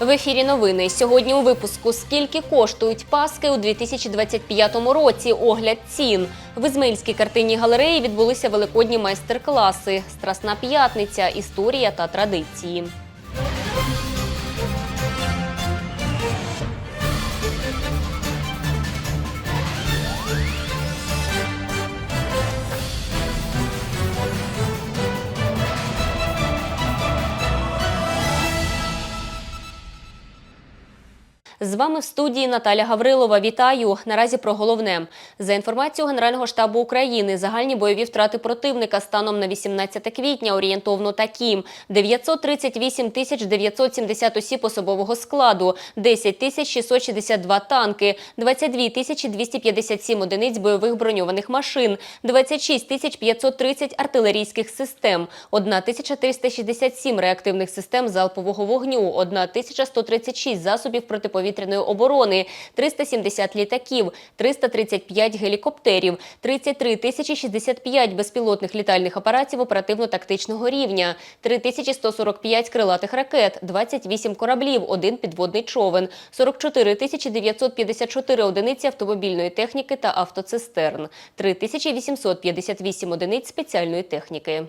В ефірі новини сьогодні у випуску скільки коштують паски у 2025 році. Огляд цін в Ізмельській картинній галереї відбулися великодні майстер-класи, Страсна п'ятниця, історія та традиції. Вами в студії Наталя Гаврилова. Вітаю. Наразі про головне. За інформацією Генерального штабу України, загальні бойові втрати противника станом на 18 квітня орієнтовно такі: 938 тисяч 970 осіб особового складу, 10 тисяч 662 танки, 22 тисячі 257 одиниць бойових броньованих машин, 26 тисяч 530 артилерійських систем, 1367 реактивних систем залпового вогню, 1136 засобів протиповітряної оборони, 370 літаків, 335 гелікоптерів, 33 тисячі 65 безпілотних літальних апаратів оперативно-тактичного рівня, 3145 крилатих ракет, 28 кораблів, один підводний човен, 44 тисячі 954 одиниці автомобільної техніки та автоцистерн, 3858 одиниць спеціальної техніки.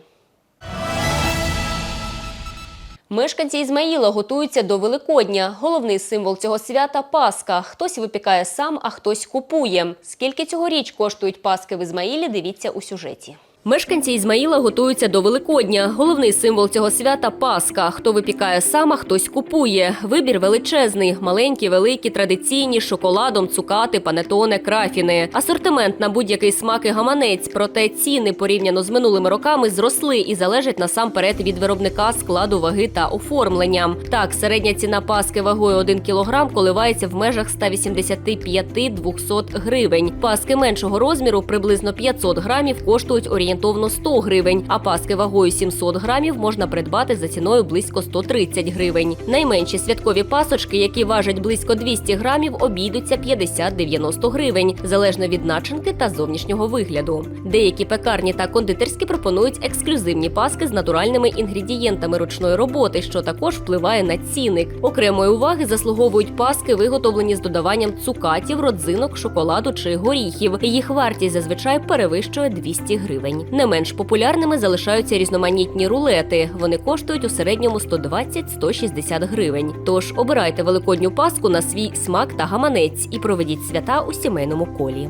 Мешканці Ізмаїла готуються до Великодня. Головний символ цього свята Пасха. Хтось випікає сам, а хтось купує. Скільки цьогоріч коштують паски в Ізмаїлі, дивіться у сюжеті. Мешканці Ізмаїла готуються до Великодня. Головний символ цього свята Пасха. Хто випікає сам, а хтось купує. Вибір величезний: маленькі, великі, традиційні, шоколадом, цукати, панетоне, крафіни. Асортимент на будь-який смак і гаманець. Проте ціни порівняно з минулими роками зросли і залежать насамперед від виробника складу ваги та оформлення. Так, середня ціна паски вагою 1 кг коливається в межах 185-200 гривень. Паски меншого розміру, приблизно 500 грамів, коштують орієнтовно 100 гривень, а паски вагою 700 грамів можна придбати за ціною близько 130 гривень. Найменші святкові пасочки, які важать близько 200 грамів, обійдуться 50-90 гривень, залежно від начинки та зовнішнього вигляду. Деякі пекарні та кондитерські пропонують ексклюзивні паски з натуральними інгредієнтами ручної роботи, що також впливає на цінник. Окремої уваги заслуговують паски, виготовлені з додаванням цукатів, родзинок, шоколаду чи горіхів. Їх вартість зазвичай перевищує 200 гривень. Не менш популярними залишаються різноманітні рулети. Вони коштують у середньому 120-160 гривень. Тож обирайте великодню паску на свій смак та гаманець і проведіть свята у сімейному колі.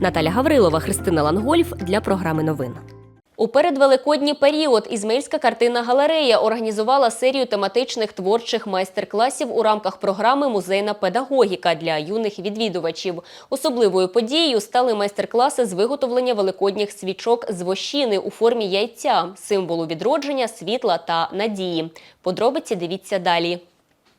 Наталя Гаврилова, Христина Лангольф для програми новин. У передвеликодній період Ізмаїльська картинна галерея організувала серію тематичних творчих майстер-класів у рамках програми Музейна педагогіка для юних відвідувачів. Особливою подією стали майстер-класи з виготовлення великодніх свічок з вощини у формі яйця, символу відродження, світла та надії. Подробиці дивіться далі.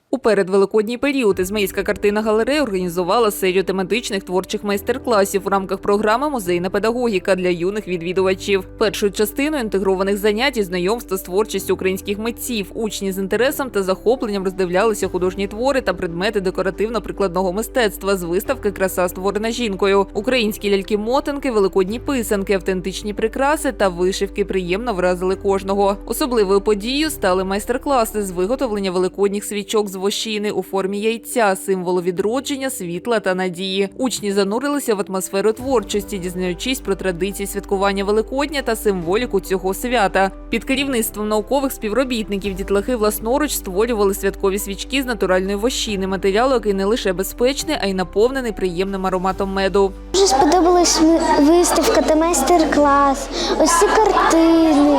У передвеликодній період Ізмаїльська картина галерея організувала серію тематичних творчих майстер-класів в рамках програми Музейна педагогіка для юних відвідувачів. Першою частиною інтегрованих занять і знайомства з творчістю українських митців. Учні з інтересом та захопленням роздивлялися художні твори та предмети декоративно-прикладного мистецтва з виставки Краса створена жінкою. Українські ляльки-мотанки, великодні писанки, автентичні прикраси та вишивки приємно вразили кожного. Особливою подією стали майстер-класи з виготовлення великодніх свічок з вощини у формі яйця, символу відродження, світла та надії. Учні занурилися в атмосферу творчості, дізнаючись про традиції святкування Великодня та символіку цього свята. Під керівництвом наукових співробітників дітлахи власноруч створювали святкові свічки з натуральної вощини, матеріалу, який не лише безпечний, а й наповнений приємним ароматом меду. Дуже сподобалась виставка та майстер-клас, ось ці картини.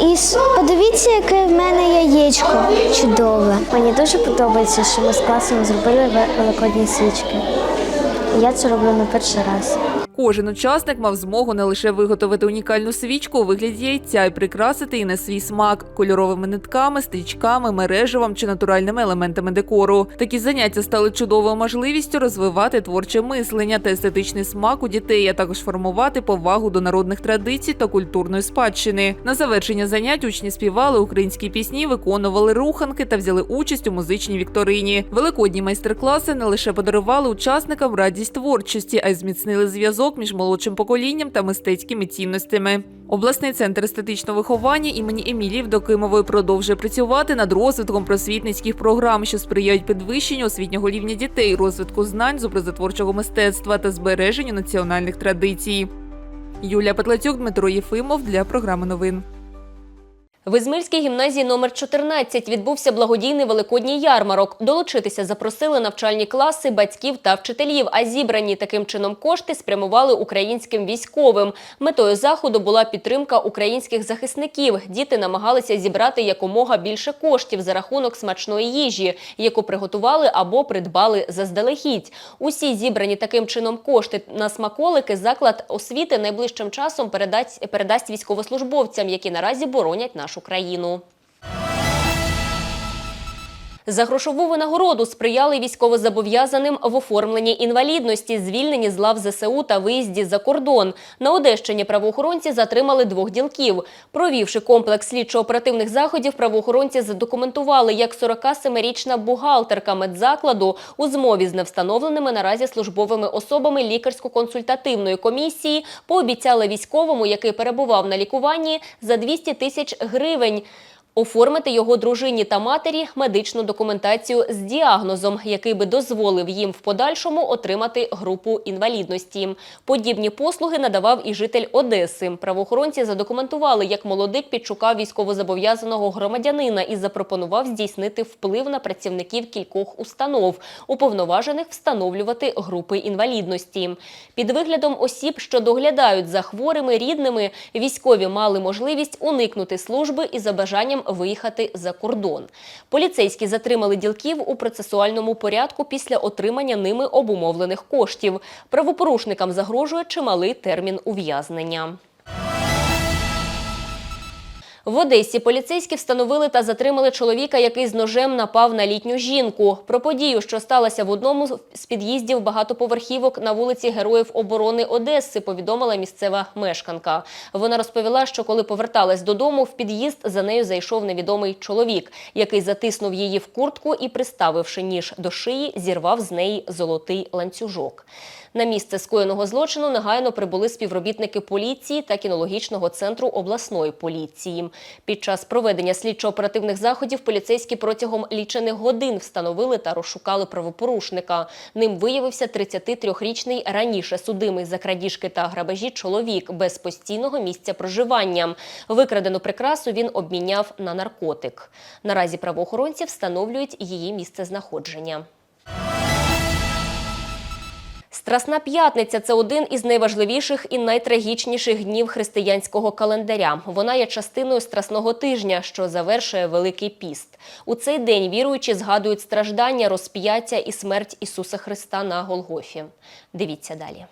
І подивіться, яке в мене яєчко чудове. Мені дуже подобається, що ми з класом зробили великодні свічки. Я це роблю не перший раз. Кожен учасник мав змогу не лише виготовити унікальну свічку у вигляді яйця і прикрасити її на свій смак кольоровими нитками, стрічками, мереживом чи натуральними елементами декору. Такі заняття стали чудовою можливістю розвивати творче мислення та естетичний смак у дітей, а також формувати повагу до народних традицій та культурної спадщини. На завершення занять учні співали українські пісні, виконували руханки та взяли участь у музичній вікторині. Великодні майстер-класи не лише подарували учасникам радість творчості, а й зміцнили зв'язок зв'язок між молодшим поколінням та мистецькими цінностями. Обласний центр естетичного виховання імені Емілії Вдокимової продовжує працювати над розвитком просвітницьких програм, що сприяють підвищенню освітнього рівня дітей, розвитку знань з образотворчого мистецтва та збереженню національних традицій. Юлія Петлацюк, Дмитро Єфимов для програми новин. В Ізмільській гімназії номер 14 відбувся благодійний великодній ярмарок. Долучитися запросили навчальні класи, батьків та вчителів. А зібрані таким чином кошти спрямували українським військовим. Метою заходу була підтримка українських захисників. Діти намагалися зібрати якомога більше коштів за рахунок смачної їжі, яку приготували або придбали заздалегідь. Усі зібрані таким чином кошти на смаколики заклад освіти найближчим часом передасть, передасть військовослужбовцям, які наразі боронять нашу країну. За грошову винагороду сприяли військовозобов'язаним в оформленні інвалідності, звільнені з лав ЗСУ та виїзді за кордон. На Одещині правоохоронці затримали двох ділків. Провівши комплекс слідчо-оперативних заходів, правоохоронці задокументували, як 47-річна бухгалтерка медзакладу у змові з невстановленими наразі службовими особами лікарсько-консультативної комісії пообіцяла військовому, який перебував на лікуванні, за 200 тисяч гривень – Оформити його дружині та матері медичну документацію з діагнозом, який би дозволив їм в подальшому отримати групу інвалідності. Подібні послуги надавав і житель Одеси. Правоохоронці задокументували, як молодик підшукав військовозобов'язаного громадянина і запропонував здійснити вплив на працівників кількох установ, уповноважених встановлювати групи інвалідності. Під виглядом осіб, що доглядають за хворими рідними, військові мали можливість уникнути служби і за бажанням виїхати за кордон. Поліцейські затримали ділків у процесуальному порядку після отримання ними обумовлених коштів. Правопорушникам загрожує чималий термін ув'язнення. В Одесі поліцейські встановили та затримали чоловіка, який з ножем напав на літню жінку. Про подію, що сталася в одному з під'їздів багатоповерхівок на вулиці Героїв оборони Одеси, повідомила місцева мешканка. Вона розповіла, що коли поверталась додому, в під'їзд за нею зайшов невідомий чоловік, який затиснув її в куртку і, приставивши ніж до шиї, зірвав з неї золотий ланцюжок. На місце скоєного злочину негайно прибули співробітники поліції та кінологічного центру обласної поліції. Під час проведення слідчо-оперативних заходів поліцейські протягом лічених годин встановили та розшукали правопорушника. Ним виявився 33-річний раніше судимий за крадіжки та грабежі чоловік без постійного місця проживання. Викрадену прикрасу він обміняв на наркотик. Наразі правоохоронці встановлюють її місце знаходження. Страсна п'ятниця це один із найважливіших і найтрагічніших днів християнського календаря. Вона є частиною страсного тижня, що завершує Великий піст. У цей день віруючі згадують страждання, розп'яття і смерть Ісуса Христа на Голгофі. Дивіться далі.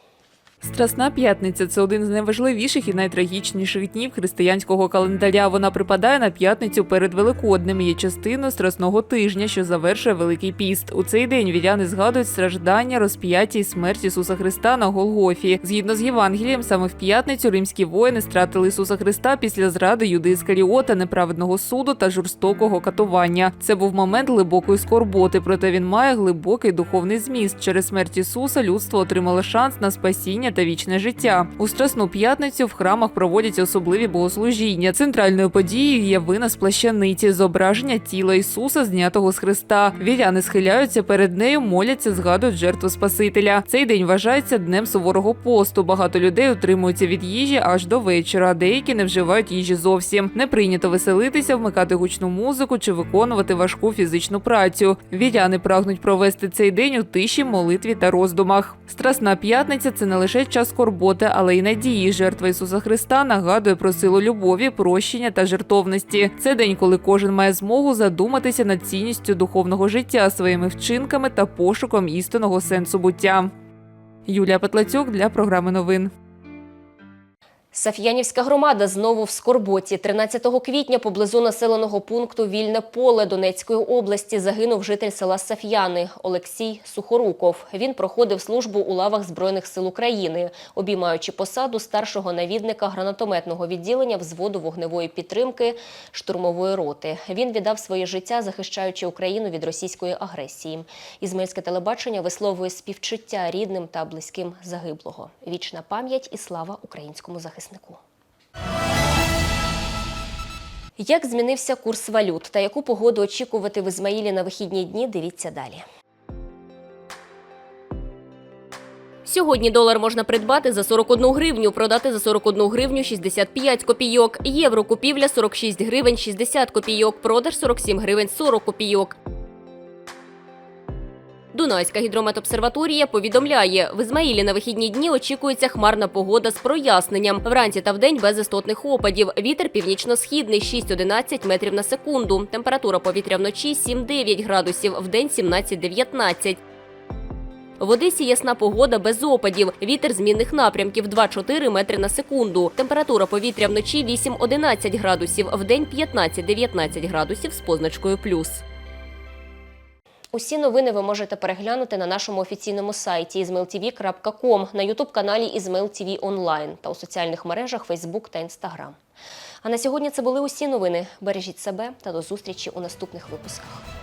Страсна п'ятниця це один з найважливіших і найтрагічніших днів християнського календаря. Вона припадає на п'ятницю перед Великоднем. і Є частиною страсного тижня, що завершує Великий піст. У цей день віряни згадують страждання, розп'яття і смерть Ісуса Христа на Голгофі. Згідно з Євангелієм, саме в п'ятницю римські воїни стратили Ісуса Христа після зради Юди Іскаріота, неправедного суду та жорстокого катування. Це був момент глибокої скорботи, проте він має глибокий духовний зміст. Через смерть Ісуса людство отримало шанс на спасіння та вічне життя. У Страсну п'ятницю в храмах проводяться особливі богослужіння. Центральною подією є винос плащаниці, зображення тіла Ісуса, знятого з Христа. Віряни схиляються перед нею, моляться, згадують жертву Спасителя. Цей день вважається днем суворого посту. Багато людей утримуються від їжі аж до вечора. Деякі не вживають їжі зовсім. Не прийнято веселитися, вмикати гучну музику чи виконувати важку фізичну працю. Віряни прагнуть провести цей день у тиші, молитві та роздумах. Страсна п'ятниця це не лише час скорботи, але й надії. Жертва Ісуса Христа нагадує про силу любові, прощення та жертовності. Це день, коли кожен має змогу задуматися над цінністю духовного життя своїми вчинками та пошуком істинного сенсу буття. Юлія Петлацюк для програми новин. Саф'янівська громада знову в Скорботі. 13 квітня поблизу населеного пункту Вільне поле Донецької області загинув житель села Саф'яни Олексій Сухоруков. Він проходив службу у лавах Збройних сил України, обіймаючи посаду старшого навідника гранатометного відділення взводу вогневої підтримки штурмової роти. Він віддав своє життя, захищаючи Україну від російської агресії. Ізмаїльське телебачення висловлює співчуття рідним та близьким загиблого. Вічна пам'ять і слава українському захиснику. Як змінився курс валют та яку погоду очікувати в Ізмаїлі на вихідні дні, дивіться далі. Сьогодні долар можна придбати за 41 гривню, продати за 41 гривню 65 копійок. Євро купівля 46 гривень 60 копійок, продаж 47 гривень 40 копійок. Дунайська гідрометобсерваторія повідомляє, в Ізмаїлі на вихідні дні очікується хмарна погода з проясненням. Вранці та вдень без істотних опадів. Вітер північно-східний 6-11 метрів на секунду. Температура повітря вночі 7-9 градусів, вдень 17-19. В Одесі ясна погода без опадів. Вітер змінних напрямків 2-4 метри на секунду. Температура повітря вночі 8-11 градусів, вдень 15-19 градусів з позначкою плюс. Усі новини ви можете переглянути на нашому офіційному сайті izmailtv.com, на ютуб-каналі IzmailTV Онлайн та у соціальних мережах Facebook та Instagram. А на сьогодні це були усі новини. Бережіть себе та до зустрічі у наступних випусках.